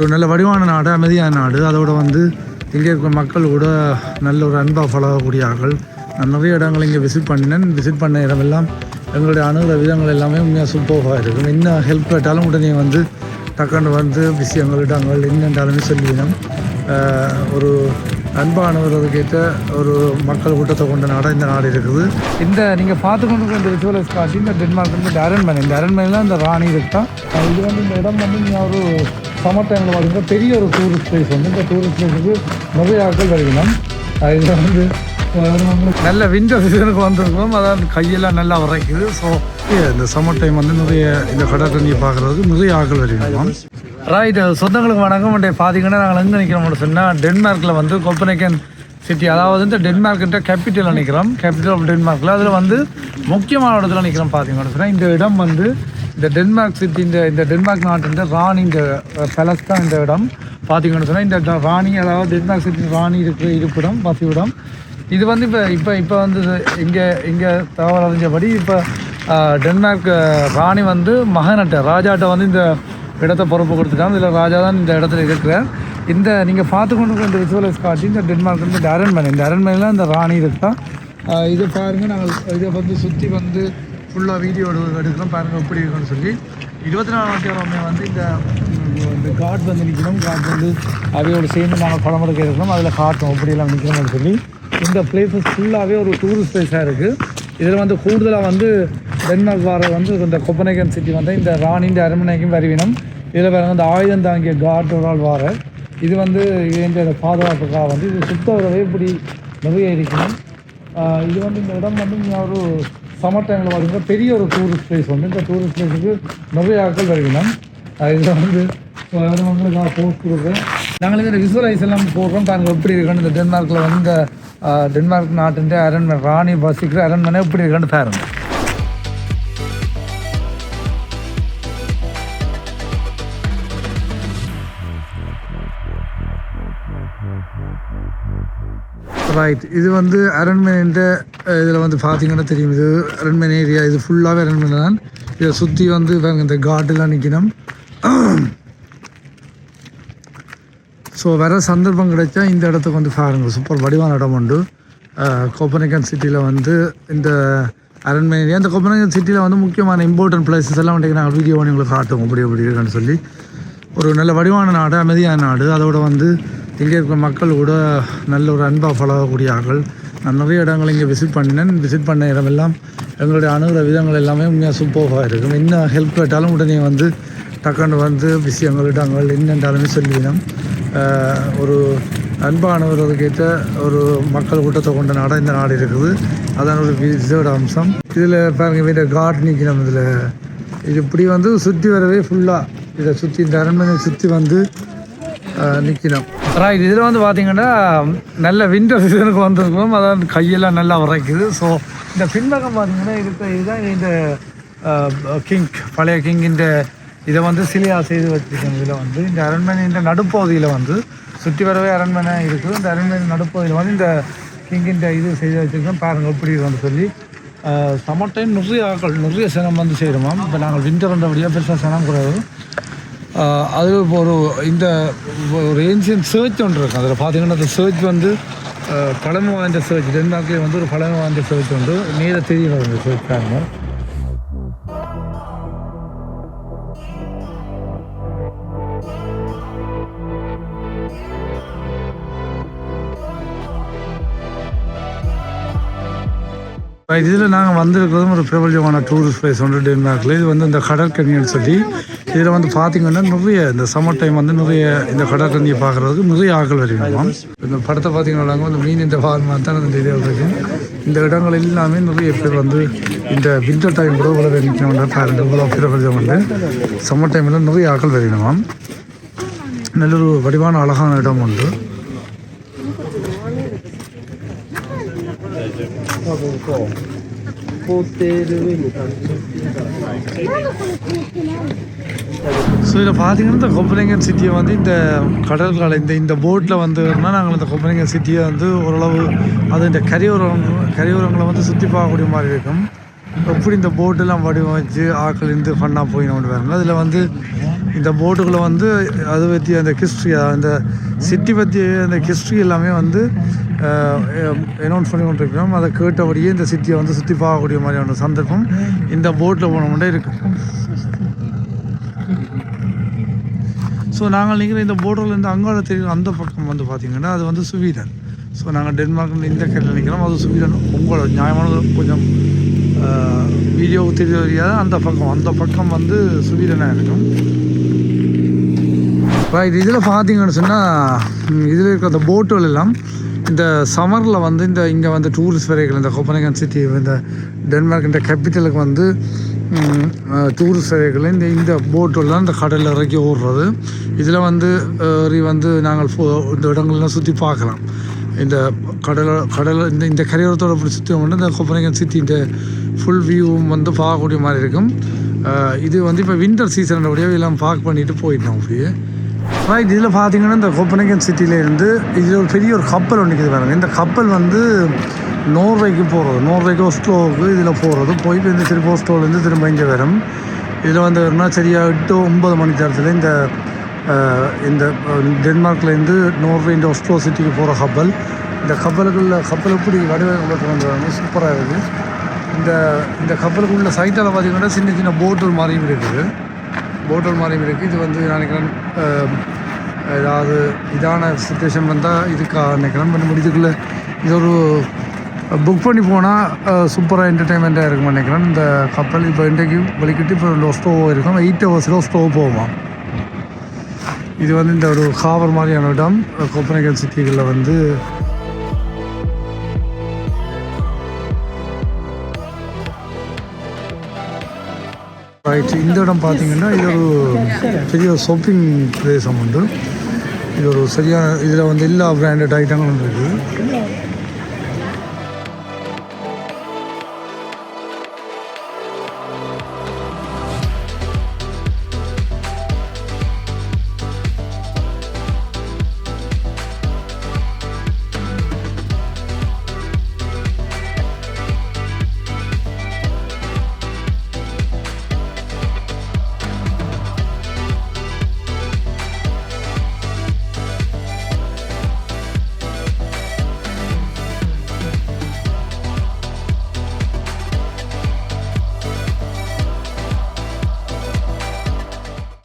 ஒரு நல்ல வடிவான நாடு அமைதியான நாடு. அதோட வந்து இங்கே இருக்கிற மக்கள் கூட நல்ல ஒரு அன்பாக பழகக்கூடிய ஆட்கள் நான் நிறைய இடங்கள் இங்கே விசிட் பண்ணினேன். விசிட் பண்ண இடமெல்லாம் எங்களுடைய அணுகிற விதங்கள் எல்லாமே உண்மையாக சூப்பராக இருக்கும். என்ன ஹெல்ப் கேட்டாலும் உடனே வந்து டக்குன்னு வந்து விஷயங்கள் இடங்கள் என்னென்றாலுமே சொல்லிவிடும். ஒரு அன்பானவர்களுக்கேற்ற ஒரு மக்கள் கூட்டத்தை கொண்ட நாடாக இந்த நாடு இருக்குது. இந்த நீங்கள் பார்த்து கொண்டு இந்த விசுவலைஸ் காட்டி இந்த டென்மார்க் வந்து இந்த அரண்மனை இந்த அரண்மனையில் இந்த ராணி இருக்கா இது வந்து இந்த இடம் வந்து நீங்கள் ஒரு சம்மர் டைமில் பார்த்தீங்கன்னா பெரிய ஒரு டூரிஸ்ட் பிளேஸ் வந்து இந்த டூரிஸ்ட் பிளேஸுக்கு நிறைய ஆட்கள் வருகிறோம் இதில் வந்து நல்ல விண்டர் சீசனுக்கு வந்திருக்கோம் அதாவது கையெல்லாம் நல்லா உரைக்குது. ஸோ இந்த சம்மர் டைம் வந்து நிறைய இந்த கடை தண்ணியை பார்க்குறதுக்கு நிறைய ஆட்கள் வருகிறோம் ரைட் சொந்தங்களுக்கு வணக்கம். உடைய பார்த்தீங்கன்னா நாங்கள் எங்கே நிற்கிறோம்னு சொன்னால் டென்மார்க்கில் வந்து கொப்பனைக்கன் சிட்டி அதாவது இந்த டென்மார்க்கிட்ட கேபிட்டலில் நிற்கிறோம் கேபிட்டல் ஆஃப் டென்மார்க்கில் அதில் வந்து முக்கியமான இடத்துல நிற்கிறோம் பார்த்தீங்கன்னா சொன்னால் இந்த இடம் வந்து இந்த டென்மார்க் சிட்டி இந்த இந்த டென்மார்க் நாட்டின் ராணி இந்த பேலஸ் தான் இந்த இடம். பார்த்தீங்கன்னு சொன்னால் இந்த ராணி அதாவது டென்மார்க் சிட்டி ராணி இருக்கிற இருப்பிடம் வசிவிடம். இது வந்து இப்போ இப்போ இப்போ வந்து இங்கே இங்கே தகவல் அறிஞ்சபடி இப்போ டென்மார்க் ராணி வந்து மகனட்ட ராஜாட்ட வந்து இந்த இடத்தை பொறுப்பு கொடுத்துட்டாங்க. இதில் ராஜா தான் இந்த இடத்துல இருக்கிறார். இந்த நீங்கள் பார்த்து கொண்டு இந்த விசுவலைஸ் காட்டி இந்த டென்மார்க் வந்து இந்த அரண்மனை இந்த அரண்மனையில் இந்த ராணி இருக்கா? இதை இது பாருங்கள் நாங்கள் இதை வந்து சுற்றி வந்து ஃபுல்லாக வீடியோ எடுக்கிறோம் பாருங்கள் எப்படி இருக்குன்னு சொல்லி. இருபத்தி நாலாம் தேதி வந்து இந்த இந்த காட் வந்து நிற்கணும் காட் வந்து அவையோடு சேர்ந்து நாங்கள் படம் எடுக்க இருக்கிறோம் அதில் காட்டும் எப்படியெல்லாம் நிற்கணும்னு சொல்லி. இந்த பிளேஸஸ் ஃபுல்லாகவே ஒரு டூரிஸ்ட் பிளேஸாக இருக்குது இதில் வந்து கூடுதலாக வந்து டென்மார்க் வார வந்து இந்த கொப்பனேகன் சிட்டி வந்து இந்த ராணின்ற அரண்மனைக்கும் வருவினம். இதில் வேறு வந்து ஆயுதம் தாங்கிய காட் ஒரு ஆள் வார. இது வந்து இந்த பாதுகாப்புக்காக வந்து இது சுத்த உறவை இப்படி நிறைய இருக்கணும். இது வந்து இந்த இடம் வந்து நீங்கள் ஒரு சம்மர் டைமில் பார்த்தீங்கன்னா பெரிய ஒரு டூரிஸ்ட் பிளேஸ் வந்து இந்த டூரிஸ்ட் பிளேஸுக்கு நிறைய ஆட்கள் வருகிறோம் இதில் வந்து உங்களுக்கு நான் போஸ்ட் கொடுக்குறேன். நாங்கள் இதில் விசுவலைஸ் எல்லாம் போடுறோம். நாங்கள் எப்படி இருக்குன்னு இந்த டென்மார்க்கில் வந்து இந்த டென்மார்க் நாட்டின் அரண்மனை ராணி வசிக்கிற அரண்மனை எப்படி இருக்குன்னு பாருங்கள் ரைட் இது வந்து அரண்மனைன்ற இதில் வந்து பார்த்தீங்கன்னா தெரியும். இது அரண்மனை ஏரியா. இது ஃபுல்லாகவே அரண்மனை தான். இதை சுற்றி வந்து பாருங்க இந்த கார்டெல்லாம் நிற்கணும் ஸோ வர சந்தர்ப்பம் கிடைச்சா இந்த இடத்துக்கு வந்து பாருங்கள் சூப்பர் வடிவான இடம் உண்டு. கோப்பனேகன் சிட்டியில் வந்து இந்த அரண்மனை ஏரியா. இந்த கோப்பனேகன் சிட்டியில் வந்து முக்கியமான இம்பார்ட்டன்ட் பிளேசஸ் எல்லாம் வந்து நான் வீடியோ பண்ணி உங்களுக்கு காட்டுவோம். அப்படி எப்படி இருக்குன்னு சொல்லி. ஒரு நல்ல வடிவான நாடு அமைதியான நாடு. அதோட வந்து இங்கே இருக்கிற மக்கள் கூட நல்ல ஒரு அன்பாக பழகக்கூடிய ஆட்கள். நான் நிறைய இடங்கள் இங்கே விசிட் பண்ணினேன். விசிட் பண்ண இடமெல்லாம் எங்களுடைய அணுகிற விதங்கள் எல்லாமே உண்மையாக சூப்பராக இருக்கும். என்ன ஹெல்ப் கேட்டாலும் உடனே வந்து டக்குன்னு வந்து விஷயங்கள் இடங்கள் என்னென்றாலுமே சொல்லிவிடும் ஒரு அன்பானவர்களுக்கேற்ற ஒரு மக்கள் கூட்டத்தை கொண்ட நாடாக இந்த நாடு இருக்குது. அதான் ஒரு விசேட அம்சம். இதில் பாருங்க வீட்டை காட் நம்ம இதில். இது இப்படி வந்து சுற்றி வரவே ஃபுல்லாக இதை சுற்றி இந்த அரண்மனையை சுற்றி வந்து நிற்கணும் ரைட் இதில் வந்து பார்த்தீங்கன்னா நல்ல விண்டர் சீசனுக்கு வந்திருக்கோம். அதாவது கையெல்லாம் நல்லா உரைக்குது. ஸோ இந்த பின்பக்கம் பார்த்தீங்கன்னா இருக்க இதுதான் இந்த கிங் பழைய கிங்கின் இதை வந்து சிலியா செய்து வச்சிருக்கோம் இதில் வந்து இந்த அரண்மனையின் நடுப்பகுதியில் வந்து சுற்றி வரவே அரண்மனை இருக்குது. இந்த அரண்மனை நடுப்பகுதியில் வந்து இந்த கிங்கின் இது செய்து வச்சிருக்கோம் பாருங்கள் எப்படி இருக்குன்னு சொல்லி. சம்மர் டைம் நிறைய ஆக்கள் நிறைய சனம் வந்து செய்கிறோமாம் இப்போ நாங்கள் விண்டர் வந்தபடியாக பெருசாக சனம் கூடாது அது இப்போ ஒரு இந்த ஒரு ஏன்சியன் சர்ச் ஒன்று இருக்கும் அதில் பார்த்தீங்கன்னா அந்த சர்ச் வந்து பழமை வாய்ந்த சர்ச் டென்மார்க்லேயே வந்து ஒரு பழமை வாய்ந்த சர்ச் உண்டு. நேர தெரியல அந்த சர்ச் காரணம் இதில் நாங்கள் வந்திருக்கிறதும் ஒரு பிரபலமான டூரிஸ்ட் பிளேஸ் ஒன்று டென்மார்க்கில் இது வந்து இந்த கடற்கனின்னு சொல்லி இதில் வந்து பார்த்தீங்கன்னா நிறைய இந்த சம்மர் டைம் வந்து நிறைய இந்த கடற்கனியை பார்க்குறதுக்கு நிறைய ஆட்கள் வருவாங்க. இந்த படத்தை பார்த்தீங்கன்னா வந்து மீன் இந்த ஃபார்மாக தான் இந்த இதில் இருக்கு இந்த இடங்கள் எல்லாமே நிறைய பேர் வந்து இந்த வின்டர் டைம் கூட உலக நிற்கணும் பாருங்க இவ்வளோ பிரபலம் வந்து சம்மர் டைமில் நிறைய ஆட்கள் வருவாங்க. நல்ல ஒரு வடிவான அழகான இடம் உண்டு ஸோ இதில் பார்த்தீங்கன்னா இந்த கொப்பலிங்கன் சிட்டியை வந்து இந்த கடல் காலை இந்த இந்த போட்டில் வந்துன்னா நாங்கள் இந்த கொப்பலிங்கன் சிட்டியை வந்து ஓரளவு அது இந்த கரையோரம் கரையோரங்களை வந்து சுற்றி பார்க்கக்கூடிய மாதிரி இருக்கும். எப்படி இந்த போட்டெல்லாம் வடிவமைச்சு ஆட்கள் இருந்து ஃபன்னாக போயின்னு பாருங்க அதில் வந்து இந்த போட்டுகளை வந்து அது பற்றி அந்த ஹிஸ்ட்ரி அந்த சிட்டி பற்றி அந்த ஹிஸ்ட்ரி எல்லாமே வந்து அனௌன்ஸ் பண்ணி கொண்டிருக்கிறோம். அதை கேட்டபடியே இந்த சிட்டியை வந்து சுற்றி பார்க்கக்கூடிய மாதிரியான சந்தர்ப்பம் இந்த போட்டில் போனோம்னா இருக்குது ஸோ நாங்கள் நிற்கிற இந்த போர்டர்லேருந்து அங்காள தெரியும் அந்த பக்கம் வந்து பார்த்தீங்கன்னா அது வந்து சுவீடன். ஸோ நாங்கள் டென்மார்க்கில் இந்த கடையில் நிற்கிறோம் அது சுவீடன். உங்களோட நியாயமான கொஞ்சம் வீடியோ தெரிய தெரியாத அந்த பக்கம் அந்த பக்கம் வந்து சுவீடனாக இருக்கும். ரைட் இதில் பார்த்தீங்கன்னு சொன்னால் இதில் இருக்கிற அந்த போட்டுகள் எல்லாம் இந்த சம்மரில் வந்து இந்த இங்கே வந்து டூரிஸ்ட் வரைகள் இந்த கோப்பனகன் சிட்டி இந்த டென்மார்க் இந்த கேபிட்டலுக்கு வந்து டூரிஸ்ட் வரைகளை இந்த இந்த போட்டுலாம் இந்த கடலில் இறக்கி ஓடுறது. இதில் வந்து ஏறி வந்து நாங்கள் ஃபோ இந்த இடங்கள்லாம் சுற்றி பார்க்கலாம். இந்த கடலை கடலை இந்த இந்த கரையோரத்தோட அப்படி சுற்றி வந்து இந்த கொப்பனகன் சிட்டி இந்த ஃபுல் வியூவும் வந்து பார்க்கக்கூடிய மாதிரி இருக்கும். இது வந்து இப்போ வின்டர் சீசன் எல்லாம் பார்க் பண்ணிவிட்டு போயிட்டோம் அப்படியே. ரைட் இதில் பார்த்தீங்கன்னா இந்த கோப்பனகன் சிட்டியிலேருந்து இதில் ஒரு பெரிய ஒரு கப்பல் ஒன்று இருக்குது பாருங்க. இந்த கப்பல் வந்து நோர்வேக்கு போகிறது நோர்வேக்கு ஒஸ்லோவுக்கு இதில் போகிறது போய் இந்த திருப்பி ஒஸ்லோலேருந்து திரும்ப இங்கே வரும். இதில் வந்து வேணும்னா சரியாக எட்டு ஒன்பது மணி நேரத்தில் இந்த இந்த டென்மார்க்லேருந்து நோர்வே இந்த ஒஸ்லோ சிட்டிக்கு போகிற கப்பல். இந்த கப்பலுக்குள்ள கப்பல் எப்படி வடிவங்களை கொண்டு சூப்பராக இருக்குது. இந்த இந்த கப்பலுக்குள்ள சைட்டால் பார்த்தீங்கன்னா சின்ன சின்ன போட்டு மாதிரியும் இருக்குது. போட்டல் மாதிரியும் இருக்குது இது வந்து நான் நினைக்கிறேன் ஏதாவது இதான சுச்சுவேஷன் வந்தால் இதுக்காக நினைக்கிறேன். பண்ண முடியுதுக்குள்ளே இது ஒரு புக் பண்ணி போனால் சூப்பராக என்டர்டைன்மெண்ட்டாக இருக்கும் நினைக்கிறேன். இந்த கப்பல் இப்போ இன்றைக்கு வலிக்கிட்டு இப்போ ஸ்டோவ் இருக்கும். எயிட் ஹவர்ஸில் ஸ்டோவ் போவோம். இது வந்து இந்த ஒரு ஹாவர் மாதிரியான இடம். கோப்பனகல் சிட்டிகளில் வந்து ரைட் இந்த இடம் பார்த்தீங்கன்னா இது ஒரு பெரிய ஷாப்பிங் பிரதேசம் உண்டு. இது ஒரு சரியான இதில் வந்து எல்லா பிராண்டட் ஐட்டங்களும் இருக்குது